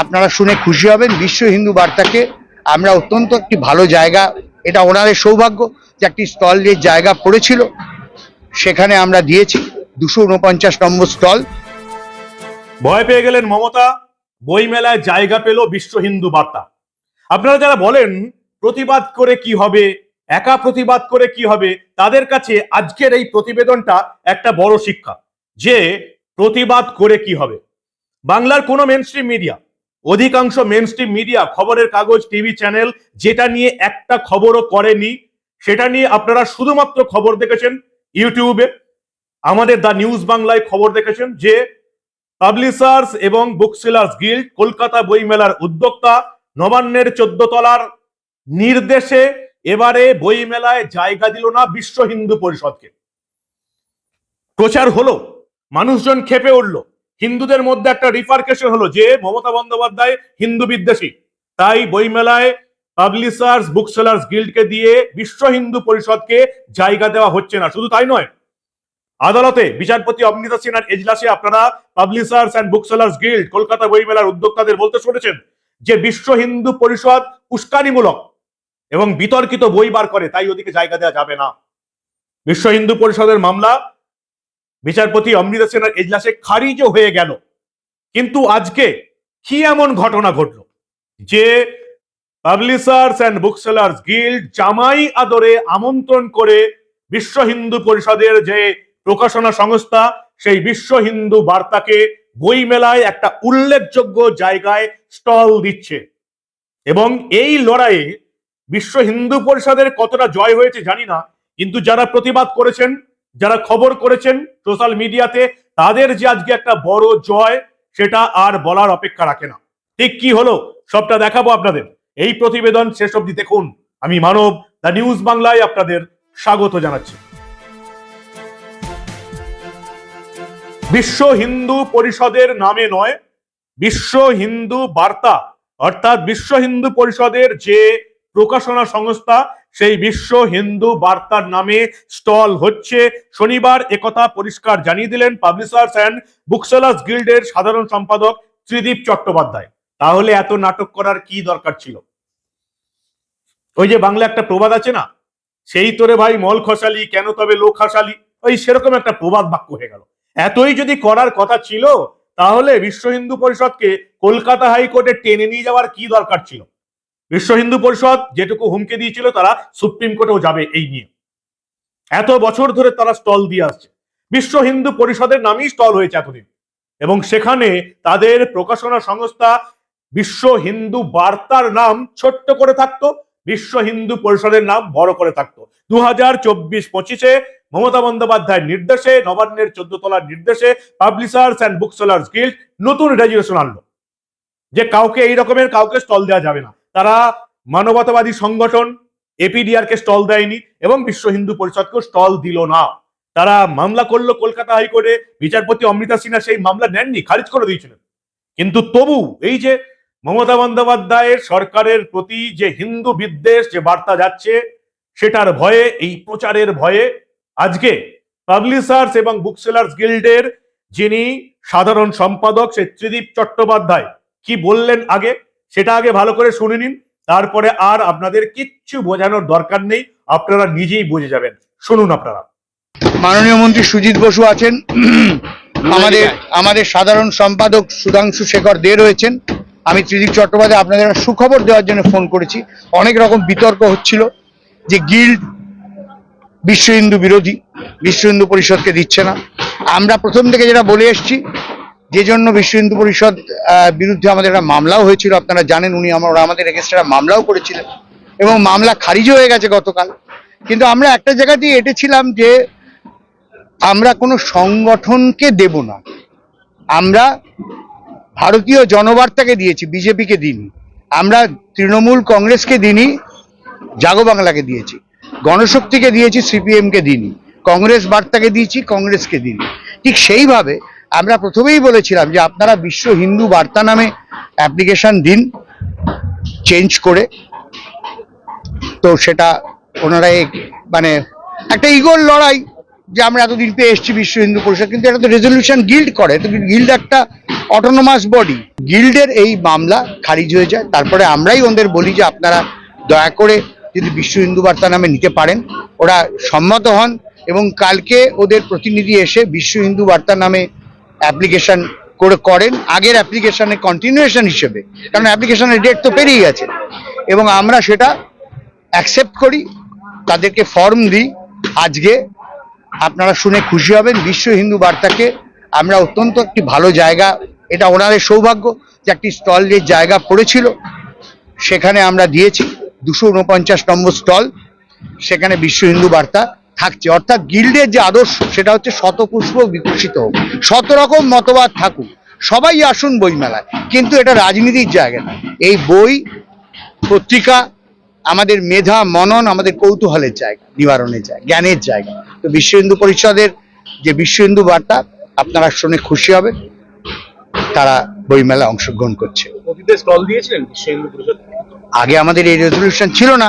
আপনারা শুনে খুশি হবেন। বিশ্ব হিন্দু বার্তাকে আমরা অত্যন্ত একটি ভালো জায়গা, এটা ওনাদের সৌভাগ্য যে একটি স্টল যে জায়গা পড়েছিল, সেখানে আমরা দিয়েছি দুশো উনপঞ্চাশ নম্বর স্টল। ভয় পেয়ে গেলেন মমতা, বইমেলায় জায়গা পেল বিশ্ব হিন্দু বার্তা। আপনারা যারা বলেন প্রতিবাদ করে কি হবে, একা প্রতিবাদ করে কি হবে, তাদের কাছে আজকের এই প্রতিবেদনটা একটা বড় শিক্ষা, যে প্রতিবাদ করে কি হবে। বাংলার কোনো মেনস্ট্রিম মিডিয়া অধিকাংশ মেনস্ট্রিম মিডিয়া খবরের কাগজ টিভি চ্যানেল যেটা নিয়ে একটা খবরও করেনি, সেটা নিয়ে আপনারা শুধুমাত্র খবর দেখেছেন ইউটিউবে। আমাদের দ্য নিউজ বাংলায় খবর দেখেছেন যে, পাবলিশার্স এবং বুকসেলার্স গিল্ড, কলকাতা বইমেলার উদ্যোক্তা নবান্নের চোদ্দ তলার নির্দেশে এবারে বইমেলায় জায়গা দিল না বিশ্ব হিন্দু পরিষদকে। প্রচার হলো, মানুষজন খেপে উঠল। হিন্দুদের মধ্যে একটা রিফার্কেশন হলো যে মমতা বন্দ্যোপাধ্যায় হিন্দু বিদ্বেষী। তাই বইমেলায় পাবলিশার্স বুকসেলার্স গিল্ডকে দিয়ে বিশ্ব হিন্দু পরিষদকে জায়গা দেওয়া হচ্ছে না। শুধু তাই নয়, আদালতে বিচারপতি অমৃতা সিনহার এজলাসে আপনারা publishers and booksellers guild Kolkata বইমেলার উদ্যোক্তাদের বলতে শুনেছেন যে বিশ্ব হিন্দু পরিষদ উস্কানিমূলক এবং বিতর্কিত বই বার করে, তাই ওদিকে জায়গা দেওয়া যাবে না। বিশ্ব হিন্দু পরিষদের মামলা বিচারপতি অমৃতা সিনহার এজলাসে খারিজও হয়ে গেল। কিন্তু আজকে কি এমন ঘটনা ঘটলো? যে পাবলিশার্স অ্যান্ড বুকসেলার্স গিল্ড জামাই আদরে আমন্ত্রণ করে বিশ্ব হিন্দু পরিষদের যে প্রকাশনা সংস্থা, সেই বিশ্ব হিন্দু বার্তাকে বইমেলায় একটা উল্লেখযোগ্য জায়গায় স্টল দিচ্ছে। এবং এই লড়াইয়ে বিশ্ব হিন্দু পরিষদের কতটা জয় হয়েছে জানি না, কিন্তু যারা প্রতিবাদ করেছেন যারা খবর করেছেন সোশ্যাল মিডিয়াতে, তাদের যে আজকে একটা বড় জয়, সেটা আর বলার অপেক্ষা রাখে না। ঠিক কি হলো? সবটা দেখাবো আপনাদের। এই প্রতিবেদন শেষ অবধি দেখুন। আমি মানব, দ্য নিউজ বাংলায় আপনাদের স্বাগত জানাচ্ছি। বিশ্ব হিন্দু পরিষদের নামে নয়, বিশ্ব হিন্দু বার্তা, অর্থাৎ বিশ্ব হিন্দু পরিষদের যে প্রকাশনা সংস্থা সেই বিশ্ব হিন্দু বার্তার নামে স্টল হচ্ছে। শনিবার একথা পরিষ্কার জানিয়ে দিলেন পাবলিশার্স অ্যান্ড বুকসেলার্স গিল্ডের সাধারণ সম্পাদক ত্রিদীপ চট্টোপাধ্যায়। তাহলে এত নাটক করার কি দরকার ছিল? ওই যে বাংলা একটা প্রবাদ আছে না? সেই তোরে ভাই মল খসালি, কেন তবে লোক হাসালি? ওই সেরকম একটা প্রবাদ বাক্য হয়ে গেল। এতই যদি করার কথা ছিল, তাহলে বিশ্ব হিন্দু পরিষদকে কলকাতা হাইকোর্টে টেনে নিয়ে যাওয়ার কি দরকার ছিল? বিশ্ব হিন্দু পরিষদ যেটুকু হুমকি দিয়েছিল তারা সুপ্রিম কোর্টেও যাবে এই নিয়ে। এত বছর ধরে তারা স্টল দিয়ে আসছে। বিশ্ব হিন্দু পরিষদের নামেই স্টল হয়েছে এতদিন। এবং সেখানে তাদের প্রকাশনা সংস্থা বিশ্ব হিন্দু বার্তার নাম ছোট্ট করে থাকতো, বিশ্ব হিন্দু পরিষদের নাম বড় করে থাকতো। দু হাজার চব্বিশ পঁচিশে মমতা বন্দ্যোপাধ্যায়ের নির্দেশে, নবান্নের চোদ্দ তলার নির্দেশে পাবলিশার্স অ্যান্ড বুকসেলার্স গিল্ড নতুন রেজুলেশন আনলো। যে কাউকে এই রকমের কাউকে স্টল দেওয়া যাবে না। তারা মানবতাবাদী সংগঠন এপিডিআর কে স্টল দেয়নি এবং বিশ্ব হিন্দু পরিষদকেও স্টল দিল না। তারা মামলা করল কলকাতা হাইকোর্টে, বিচারপতি অমৃতা সিনহা সেই মামলা নেননি, খারিজ করে দিয়েছিলেন। কিন্তু তবু এই যে মমতা বন্দ্যোপাধ্যায়ের সরকারের প্রতি যে হিন্দু বিদ্বেষ, যে বার্তা যাচ্ছে, সেটার ভয়ে, এই প্রচারের ভয়ে আজকে পাবলিশার্স এবং বুকসেলার্স গিল্ডের যিনি সাধারণ সম্পাদক সে ত্রিদীপ চট্টোপাধ্যায়, কি বললেন আগে? সেটা আগে ভালো করে শুনে নিন তারপরে আর আপনাদের কিচ্ছু বোঝানোর দরকার নেই আপনারা নিজেই বুঝে যাবেন। শুনুন আপনারা। মাননীয় মন্ত্রী সুজিত বসু আছেন। আমাদের আমাদের সাধারণ সম্পাদক সুধাংশু শেখর দে রয়েছেন। আমি ত্রিদীপ চট্টোপাধ্যায় আপনাদের সুখবর দেওয়ার জন্য ফোন করেছি। অনেক রকম বিতর্ক হচ্ছিল যে গিল্ড বিশ্ব হিন্দু বিরোধী বিশ্ব হিন্দু পরিষদকে দিচ্ছে না। আমরা প্রথম থেকে যেটা বলে এসেছি যে জন্য বিশ্ব হিন্দু পরিষদ বিরুদ্ধে আমাদের একটা মামলাও হয়েছিল, আপনারা জানেন উনি আমার আমাদের এগেনস্টে একটা মামলাও করেছিলেন। এবং মামলা খারিজ হয়ে গেছে গতকাল। কিন্তু আমরা একটা জায়গাতেই এটেছিলাম যে আমরা কোনো সংগঠনকে দেব না। আমরা ভারতীয় জনবার্তাকে দিয়েছি, বিজেপিকে দিইনি। আমরা তৃণমূল কংগ্রেসকে দিইনি, জাগো বাংলাকে দিয়েছি। গণশক্তিকে দিয়েছি, সিপিএমকে দিইনি। কংগ্রেস বার্তাকে দিয়েছি, কংগ্রেসকে দিইনি। ঠিক সেইভাবে আমরা প্রথমেই বলেছিলাম যে আপনারা বিশ্ব হিন্দু বার্তা নামে অ্যাপ্লিকেশন দিন, চেঞ্জ করে। তো সেটা ওনারা মানে একটা ইগোর লড়াই যে আমরা এতদিন পেয়ে এসেছি বিশ্ব হিন্দু পরিষদ, কিন্তু এটা তো রেজলিউশন গিল্ড করে, তো গিল্ড একটা অটোনোমাস বডি গিল্ডের এই মামলা খারিজ হয়ে যায়। তারপরে আমরাই ওদের বলি যে আপনারা দয়া করে যদি বিশ্ব হিন্দু বার্তা নামে নিতে পারেন, ওরা সম্মত হন এবং কালকে ওদের প্রতিনিধি এসে বিশ্ব হিন্দু বার্তা নামে অ্যাপ্লিকেশন করে করেন আগের অ্যাপ্লিকেশনের কন্টিনিউয়েশন হিসেবে। কারণ অ্যাপ্লিকেশনের ডেট তো পেরিয়ে গেছে। এবং আমরা সেটা অ্যাকসেপ্ট করি, তাদেরকে ফর্ম দিই। আজকে আপনারা শুনে খুশি হবেন, বিশ্ব হিন্দু বার্তাকে আমরা অত্যন্ত একটি ভালো জায়গা, এটা ওনাদের সৌভাগ্য যে একটি স্টলের জায়গা পড়েছিল, সেখানে আমরা দিয়েছি। দুশো উনপঞ্চাশ নম্বর স্টল সেখানে বিশ্ব হিন্দু বার্তা থাকছে। অর্থাৎ গিল্ডের যে আদর্শ সেটা হচ্ছে শতপুষ্প বিকশিত হোক। শত রকম মতবাদ থাকুক। সবাই আসুন বইমেলায়। কিন্তু এটা রাজনীতির জায়গা না। এই বই পত্রিকা আমাদের মেধা মনন আমাদের কৌতূহলের জায়গা নিবারণের জায়গা জ্ঞানের জায়গা। তো বিশ্ব হিন্দু পরিষদের যে বিশ্ব হিন্দু বার্তা আপনারা শুনে খুশি হবে তারা বইমেলা অংশগ্রহণ করছে। আগে আমাদের এই রেজলিউশন ছিল না।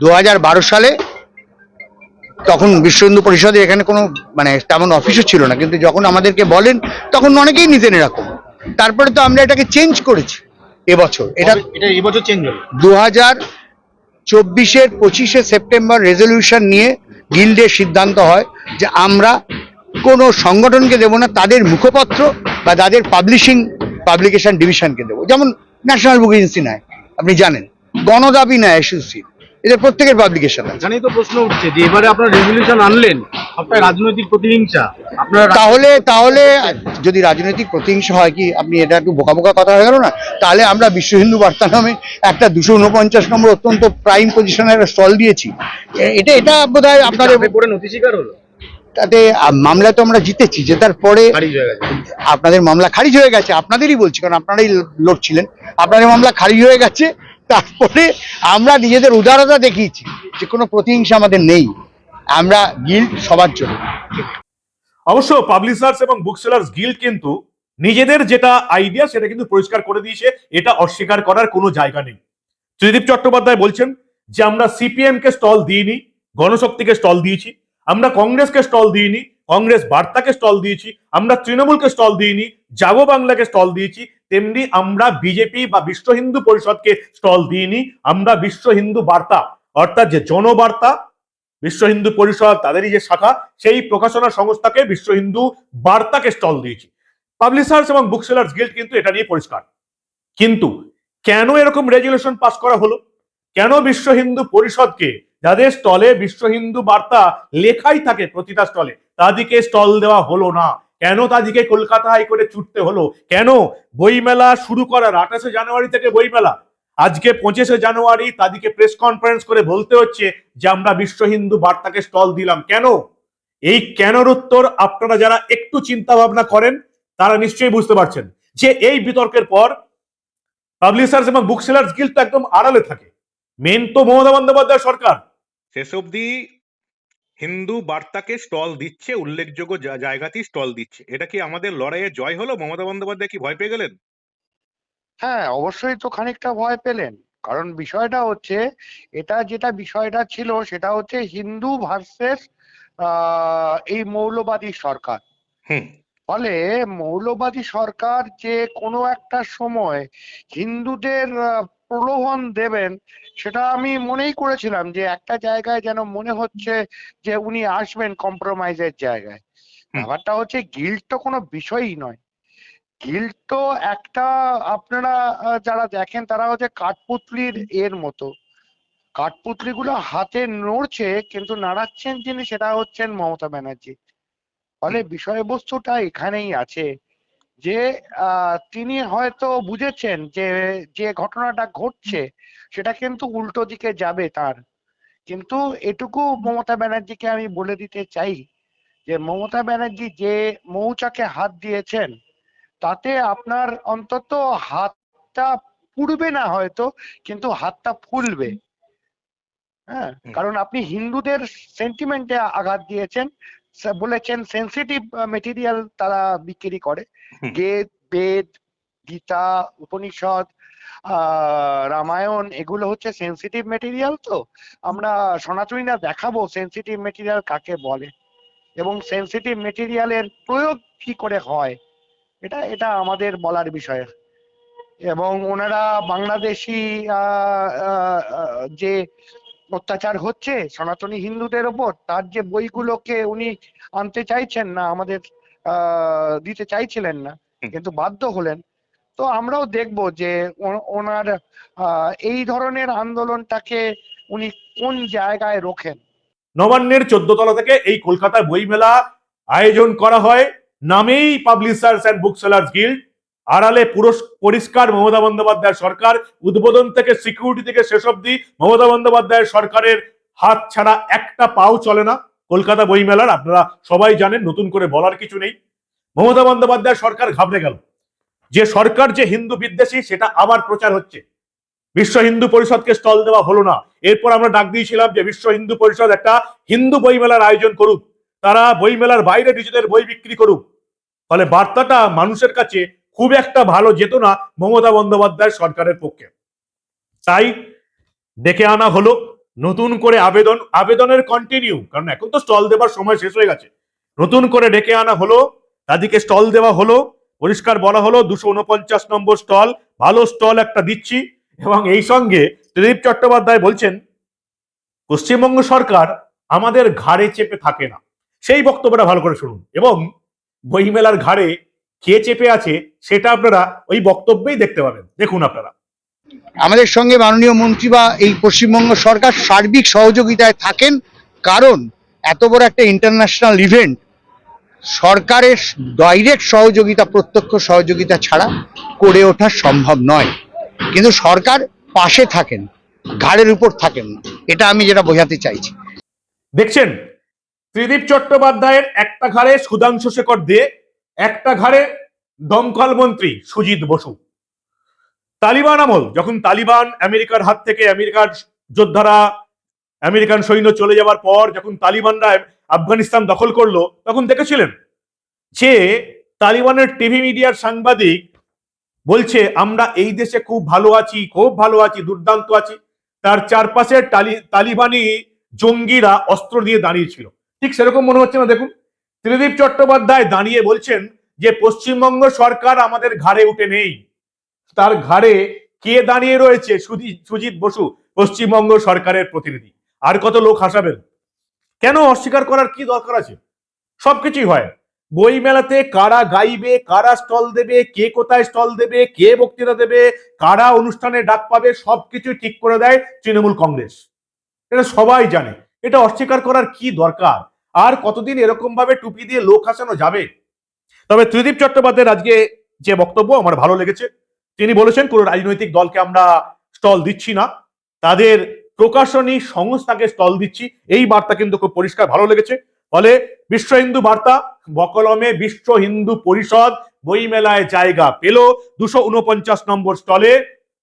দু হাজার বারো সালে তখন বিশ্ব হিন্দু পরিষদের এখানে কোনো মানে তেমন অফিসও ছিল না। কিন্তু যখন আমাদেরকে বলেন তখন অনেকেই নিতেন এরকম তারপরে তো আমরা এটাকে চেঞ্জ করেছি এবছর। এটা এটা এবছর চেঞ্জ হলো দু হাজার চব্বিশের পঁচিশে সেপ্টেম্বর রেজলিউশন নিয়ে গিল্ডের সিদ্ধান্ত হয় যে আমরা কোনো সংগঠনকে দেব না তাদের মুখপত্র বা তাদের পাবলিশিং পাবলিকেশন ডিভিশনকে দেবো। যেমন ন্যাশনাল বুক এজেন্সি নেয় আপনি জানেন। গণদাবি নেয় এসএসসি এদের প্রত্যেকের পাবলিকেশন এখানেই তো প্রশ্ন উঠছে যে এবারে আপনারা রেজলিউশন আনলেন আপনার রাজনৈতিক প্রতিহিংসা আপনারা তাহলে তাহলে যদি রাজনৈতিক প্রতিহিংসা হয় কি আপনি এটা একটু বোকা বোকা কথা হয়ে গেল না? তাহলে আমরা বিশ্ব হিন্দু বার্তা নামে একটা দুশো উনপঞ্চাশ নম্বর অত্যন্ত প্রাইম পজিশনে একটা স্টল দিয়েছি। এটা এটা বোধ হয় আপনাদের চাপে পড়ে নথি স্বীকার হলো? তাতে মামলা তো আমরা জিতেছি জেতার পরে আপনাদের মামলা খারিজ হয়ে গেছে আপনাদেরই বলছি কারণ আপনারাই লড়ছিলেন। আপনাদের মামলা খারিজ হয়ে গেছে তারপরে আমরা নিজেদের উদারতা দেখিয়েছি যে কোনো প্রতিহিংসা আমাদের নেই। আমরা গিল্ড সবার জন্য। অবশ্য পাবলিশার্স এবং বুক সেলার্স গিল্ড কিন্তু নিজেদের যেটা আইডিয়া সেটা কিন্তু পরিষ্কার করে দিয়েছে, এটা অস্বীকার করার কোনো জায়গা নেই। ত্রিদীপ চট্টোপাধ্যায় বলছেন যে আমরা সিপিএম কে স্টল দিইনি, গণশক্তিকে স্টল দিয়েছি, আমরা কংগ্রেসকে স্টল দিইনি কংগ্রেস বার্তাকে স্টল দিয়েছি, আমরা তৃণমূলকে স্টল দিইনি, জাগো বাংলাকে স্টল দিয়েছি, তেমনি আমরা বিজেপি বা বিশ্ব হিন্দু পরিষদকে স্টল দিইনি, আমরা বিশ্ব হিন্দু বার্তা, অর্থাৎ যে জনবার্তা, বিশ্ব হিন্দু পরিষদ, তাদেরই যে শাখা, সেই প্রকাশনা সংস্থাকে বিশ্ব হিন্দু বার্তাকে স্টল দিয়েছি। পাবলিশার্স এবং বুক সেলার্স গিল্ড কিন্তু এটা নিয়ে পরিষ্কার। কিন্তু কেন এরকম রেজুলেশন পাস করা হলো? কেন বিশ্ব হিন্দু পরিষদকে যাদের স্টলে বিশ্ব হিন্দু বার্তা লেখাই থাকে প্রতিটা স্টলে, তাদেরকে স্টল দেওয়া হলো না। কেন তাদেরকে কলকাতায় করে ছুটতে হলো? কেন? বইমেলা শুরু করার আঠাশে জানুয়ারি থেকে বইমেলা। আজকে পঁচিশে জানুয়ারি তাদেরকে প্রেস কনফারেন্স করে বলতে হচ্ছে যে, আমরা বিশ্ব হিন্দু বার্তাকে স্টল দিলাম। কেন? এই কেনর উত্তর আপনারা যারা একটু চিন্তা ভাবনা করেন, তারা নিশ্চয়ই বুঝতে পারছেন যে, এই বিতর্কের পর পাবলিশার্স এবং বুক সেলার্স গিল্ড তো একদম আড়ালে থাকে। মেন তো মমতা বন্দ্যোপাধ্যায় সরকার। শেষ অবধি হিন্দু বার্তাকে স্টল দিচ্ছে উল্লেখযোগ্য জায়গাতেই স্টল দিচ্ছে। এটা কি আমাদের লড়াইয়ে জয় হলো? মমতা বন্দ্যোপাধ্যায় কি ভয় পেয়ে গেলেন? হ্যাঁ অবশ্যই তো খানিকটা ভয় পেলেন। কারণ বিষয়টা হচ্ছে এটা যেটা বিষয়টা ছিল সেটা হচ্ছে হিন্দু ভার্সেস এই মৌলবাদী সরকার। হুম। ফলে মৌলবাদী সরকার যে কোনো একটা সময় হিন্দুদের প্রলোভন দেবেন সেটা আমি মনেই করেছিলাম যে একটা জায়গায় যেন মনে হচ্ছে যে উনি আসবেন কম্প্রোমাইজের জায়গায়। ব্যাপারটা হচ্ছে গিল্ড তো কোনো বিষয়ই নয়। গিল্ড তো একটা আপনারা যারা দেখেন তারা হচ্ছে কাঠপুতলির এর মতো। কাঠপুতলিগুলো হাতে নড়ছে কিন্তু নাড়াচ্ছেন যিনি সেটা হচ্ছেন মমতা ব্যানার্জি। ফলে বিষয়বস্তুটা এখানেই আছে। যে তিনি হয়তো বুঝেছেন যে যে ঘটনাটা ঘটছে সেটা কিন্তু উল্টো দিকে যাবে তার। কিন্তু এটুকু মমতা ব্যানার্জিকে আমি বলে দিতে চাই যে মমতা ব্যানার্জি যে মৌচাকে হাত দিয়েছেন তাতে আপনার অন্তত হাতটা পুড়বে না হয়তো কিন্তু হাতটা ফুলবে। হ্যাঁ? কারণ আপনি হিন্দুদের সেন্টিমেন্টে আঘাত দিয়েছেন বলেছেন সেন্সিটিভ মেটেরিয়াল তারা বিক্রি করে। গেদ বেদ গীতা উপনিষদ রামায়ণ এগুলো হচ্ছে সেন্সিটিভ মেটেরিয়াল তো। আমরা সনাতনীরা দেখাবো সেন্সিটিভ মেটেরিয়াল কাকে বলে। এবং সেন্সিটিভ মেটেরিয়ালের প্রয়োগ কি করে হয় এটা এটা আমাদের বলার বিষয়। এবং ওনারা বাংলাদেশি যে অত্যাচার হচ্ছে সনাতনী হিন্দুদের ওপর তার যে বইগুলোকে উনি আনতে চাইছেন না আমাদের আহ, দিতে চাইছিলেন না কিন্তু বাধ্য হলেন। তো আমরাও দেখব যে ওনার আহ, এই ধরনের আন্দোলনটাকে উনি কোন জায়গায় রোখেন। নবান্নের চোদ্দ তলা থেকে এই কলকাতা বইমেলা আয়োজন করা হয় নামেই publishers and book sellers guild আড়ালে পুরো পরিষ্কার মমতা বন্দ্যোপাধ্যায় সরকার, উদ্বোধন থেকে সিকিউরিটি থেকে শেষ অব্দি মমতা বন্দ্যোপাধ্যায় সরকারের হাত ছাড়া একটা পাও চলে না। কলকাতা বইমেলার, আপনারা সবাই জানেন, নতুন করে বলার কিছু নেই। মমতা বন্দ্যোপাধ্যায় সরকার ঘাবড়ে গেল। যে সরকার যে হিন্দু বিদ্বেষী, সেটা আবার প্রচার হচ্ছে। বিশ্ব হিন্দু পরিষদকে স্টল দেওয়া হলো না। এরপর আমরা ডাক দিয়েছিলাম যে বিশ্ব হিন্দু পরিষদ একটা হিন্দু বইমেলার আয়োজন করুক। তারা বইমেলার বাইরে নিজেদের বই বিক্রি করুক। ফলে বার্তাটা মানুষের কাছে খুব একটা ভালো যেত না মমতা বন্দ্যোপাধ্যায় সরকারের পক্ষে। তাই ডেকে আনা হলো নতুন করে আবেদন। আবেদনের কন্টিনিউ কারণ এখন তো স্টল দেবার সময় শেষ হয়ে গেছে। নতুন করে ডেকে আনা হলো, তাদেরকে স্টল দেওয়া হলো, পরিষ্কার বলা হলো দুশো উনপঞ্চাশ নম্বর স্টল ভালো স্টল একটা দিচ্ছি। এবং এই সঙ্গে ত্রিদীপ চট্টোপাধ্যায় বলছেন, পশ্চিমবঙ্গ সরকার আমাদের ঘাড়ে চেপে থাকে না। সেই বক্তব্যটা ভালো করে শুনুন। এবং বইমেলার ঘাড়ে কে চেপে আছে সেটা আপনারা ওই বক্তব্যেই দেখতে পাবেন। দেখুন আপনারা। আমাদের সঙ্গে মাননীয় মন্ত্রী বা এই পশ্চিমবঙ্গ সরকার সার্বিক সহযোগিতায় থাকেন কারণ এত বড় একটা ইন্টারন্যাশনাল ইভেন্ট সরকারের ডাইরেক্ট সহযোগিতা প্রত্যক্ষ সহযোগিতা ছাড়া করে ওঠা সম্ভব নয়। কিন্তু সরকার পাশে থাকেন ঘাড়ের উপর থাকেন এটা আমি যেটা বোঝাতে চাইছি। দেখছেন ত্রিদীপ চট্টোপাধ্যায়ের একটা ঘাড়ে সুধাংশু শেখর দে একটা ঘাড়ে দমকল মন্ত্রী সুজিত বসু। তালিবান আমল, যখন তালিবান আমেরিকার হাত থেকে আমেরিকার যোদ্ধারা আমেরিকান সৈন্য চলে যাওয়ার পর যখন তালিবানরা আফগানিস্তান দখল করল, তখন দেখেছিলেন যে তালিবানের টিভি মিডিয়ার সাংবাদিক বলছে, আমরা এই দেশে খুব ভালো আছি, খুব ভালো আছি, দুর্দান্ত আছি। তার চারপাশে তালিবানি জঙ্গিরা অস্ত্র দিয়ে দাঁড়িয়েছিল ঠিক সেরকম মনে হচ্ছে না, দেখুন। ত্রিদীপ চট্টোপাধ্যায় দাঁড়িয়ে বলছেন যে, পশ্চিমবঙ্গ সরকার আমাদের ঘাড়ে উঠে নেই। তার ঘাড়ে কে দাঁড়িয়ে রয়েছে? সুজি- সুজিত বসু, পশ্চিমবঙ্গ সরকারের প্রতিনিধি। আর কত লোক হাসাবেন? কেন অস্বীকার করার কি দরকার আছে? সবকিছুই হয়। বই মেলাতে কারা গাইবে, কারা স্টল দেবে, কে কোথায় স্টল দেবে, কে বক্তৃতা দেবে, কারা অনুষ্ঠানে ডাক পাবে সবকিছু ঠিক করে দেয় তৃণমূল কংগ্রেস। এটা সবাই জানে। এটা অস্বীকার করার কি দরকার? আর কতদিন এরকম ভাবে টুপি দিয়ে লোক হাসানো যাবে? তবে ত্রিদীপ চট্টোপাধ্যায়ের আজকে যে বক্তব্য আমার ভালো লেগেছে। তিনি বলেছেন, কোনো রাজনৈতিক দলকে আমরা স্টল দিচ্ছি না। তাদের প্রকাশনী সংস্থাকে স্টল দিচ্ছি। এই বার্তা কিন্তু খুব পরিষ্কার ভালো লেগেছে। ফলে বিশ্ব হিন্দু বার্তা, বকলমে বিশ্ব হিন্দু পরিষদ বই মেলায় জায়গা পেল। দুশো উনপঞ্চাশ নম্বর স্টলে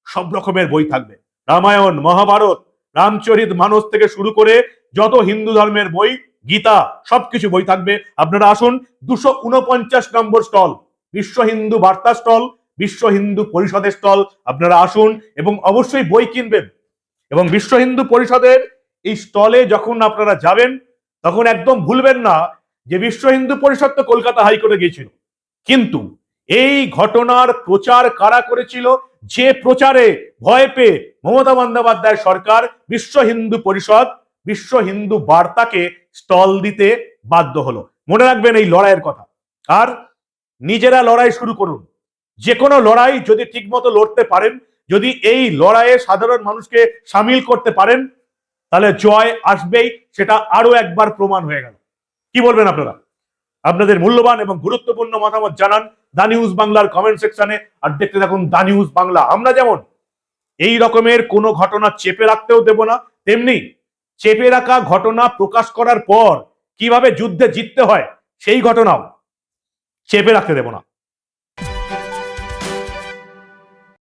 সব রকমের বই থাকবে। রামায়ণ, মহাভারত, রামচরিত মানস থেকে শুরু করে যত হিন্দু ধর্মের বই গীতা, সবকিছু বই থাকবে। আপনারা আসুন, দুশো উনপঞ্চাশ নম্বর স্টল, বিশ্ব হিন্দু বার্তা স্টল, বিশ্ব হিন্দু পরিষদের স্টল, আপনারা আসুন এবং অবশ্যই বই কিনবেন। এবং বিশ্ব হিন্দু পরিষদের এই স্টলে যখন আপনারা যাবেন, তখন একদম ভুলবেন না যে বিশ্ব হিন্দু পরিষদ তো কলকাতা হাইকোর্টে গিয়েছিল। কিন্তু এই ঘটনার প্রচার কারা করেছিল? যে প্রচারে ভয় পেয়ে মমতা বন্দ্যোপাধ্যায় সরকার বিশ্ব হিন্দু পরিষদ, বিশ্ব হিন্দু বার্তাকে স্টল দিতে বাধ্য হলো। মনে রাখবেন এই লড়াইয়ের কথা। আর নিজেরা লড়াই শুরু করুন। যে কোনো লড়াই যদি ঠিকমতো লড়তে পারেন, যদি এই লড়াইয়ে সাধারণ মানুষকে সামিল করতে পারেন, তাহলে জয় আসবেই, সেটা আরও একবার প্রমাণ হয়ে গেল। কি বলবেন আপনারা? আপনাদের মূল্যবান এবং গুরুত্বপূর্ণ মতামত জানান দা নিউজ বাংলার কমেন্ট সেকশনে, আর দেখতে থাকুন দা নিউজ বাংলা। আমরা যেমন, এই রকমের কোনো ঘটনা চেপে রাখতেও দেব না, তেমনি চেপে রাখা ঘটনা প্রকাশ করার পর কীভাবে যুদ্ধে জিততে হয়, সেই ঘটনাও চেপে রাখতে দেব না।